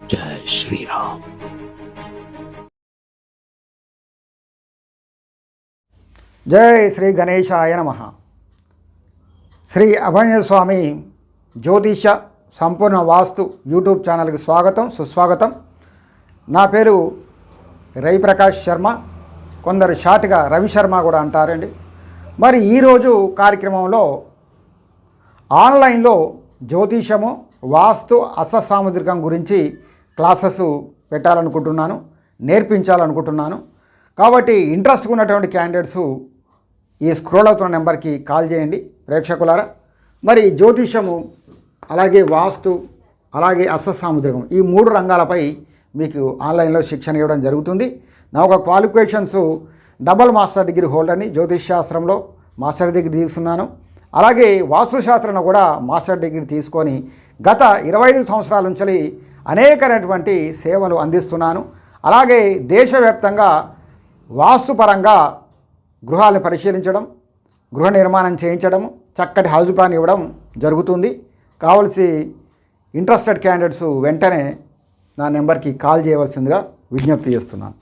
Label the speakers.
Speaker 1: జై శ్రీరామ్
Speaker 2: జై శ్రీ గణేశాయ నమ. శ్రీ అభయ స్వామి జ్యోతిష సంపూర్ణ వాస్తు యూట్యూబ్ ఛానల్కి స్వాగతం సుస్వాగతం. నా పేరు రవిప్రకాష్ శర్మ. కొందరు షార్ట్గా రవి శర్మ కూడా అంటారండి. మరి ఈరోజు కార్యక్రమంలో ఆన్లైన్లో జ్యోతిషము వాస్తు అససాముద్రికం గురించి క్లాసెస్ పెట్టాలనుకుంటున్నాను నేర్పించాలనుకుంటున్నాను. కాబట్టి ఇంట్రెస్ట్ ఉన్నటువంటి క్యాండిడేట్స్ ఈ స్క్రోల్ అవుతున్న నెంబర్కి కాల్ చేయండి ప్రేక్షకులారా. మరి జ్యోతిషము అలాగే వాస్తు అలాగే అస్ససాముద్రికం ఈ మూడు రంగాలపై మీకు ఆన్లైన్లో శిక్షణ ఇవ్వడం జరుగుతుంది. నా ఒక క్వాలిఫికేషన్స్ డబల్ మాస్టర్ డిగ్రీ హోల్డర్ని జ్యోతిష్ శాస్త్రంలో మాస్టర్ డిగ్రీ తీసుకున్నాను. అలాగే వాస్తుశాస్త్రంలో కూడా మాస్టర్ డిగ్రీ తీసుకొని గత ఇరవై ఐదు సంవత్సరాల నుంచి అనేకమైనటువంటి సేవలు అందిస్తున్నాను. అలాగే దేశవ్యాప్తంగా వాస్తుపరంగా గృహాలను పరిశీలించడం గృహ నిర్మాణం చేయించడం చక్కటి హౌస్ ప్లాన్ ఇవ్వడం జరుగుతుంది. కావలసి ఇంట్రెస్టెడ్ క్యాండిడేట్స్ వెంటనే నా నెంబర్కి కాల్ చేయవలసిందిగా విజ్ఞప్తి చేస్తున్నాను.